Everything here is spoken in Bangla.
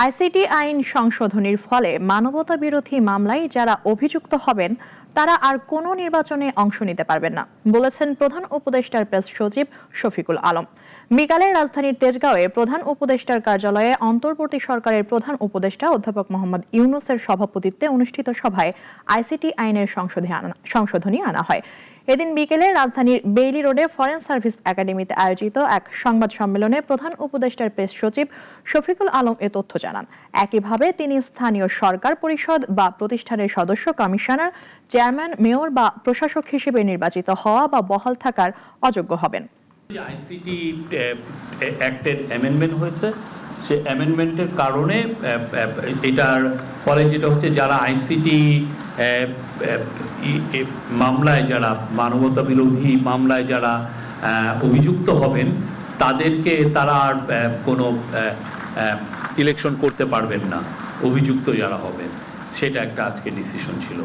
আইসিটি আইন সংশোধনীর ফলে মানবতা বিরোধী মামলায় যারা অভিযুক্ত হবেন তারা আর কোনো নির্বাচনে অংশ নিতে পারবেন না, বলেছেন প্রধান উপদেষ্টার প্রেস সচিব শফিকুল আলম। বিকালে রাজধানীর তেজগাঁওয়ে প্রধান উপদেষ্টার কার্যালয়ে অন্তর্বর্তী সরকারের প্রধান উপদেষ্টা অধ্যাপক মোহাম্মদ ইউনুসের সভাপতিত্বে অনুষ্ঠিত সভায় আইসিটি আইনের সংশোধনী আনা- হয়। এদিন বিকেলে রাজধানীর বেইলি রোডে ফরেন সার্ভিস একাডেমিতে আয়োজিত এক সংবাদ সম্মেলনে প্রধান উপদেষ্টার প্রেস সচিব শফিকুল আলম এ তথ্য জানান। একইভাবে তিনি স্থানীয় সরকার পরিষদ বা প্রতিষ্ঠানের সদস্য কমিশনার চেয়ারম্যান, মেয়র বা প্রশাসক হিসেবে নির্বাচিত হওয়া বা বহাল থাকার অযোগ্য হবেন। আইসিটি অ্যাক্টের অ্যামেন্ডমেন্ট হয়েছে। সে অ্যামেন্ডমেন্টের কারণে এটার ফলে যেটা হচ্ছে যারা আইসিটি মামলায় যারা মানবতা বিরোধী মামলায় যারা অভিযুক্ত হবেন, তাদেরকে তারা আর কোনো ইলেকশন করতে পারবেন না। অভিযুক্ত যারা হবেন। সেটা একটা আজকে ডিসিশন ছিল।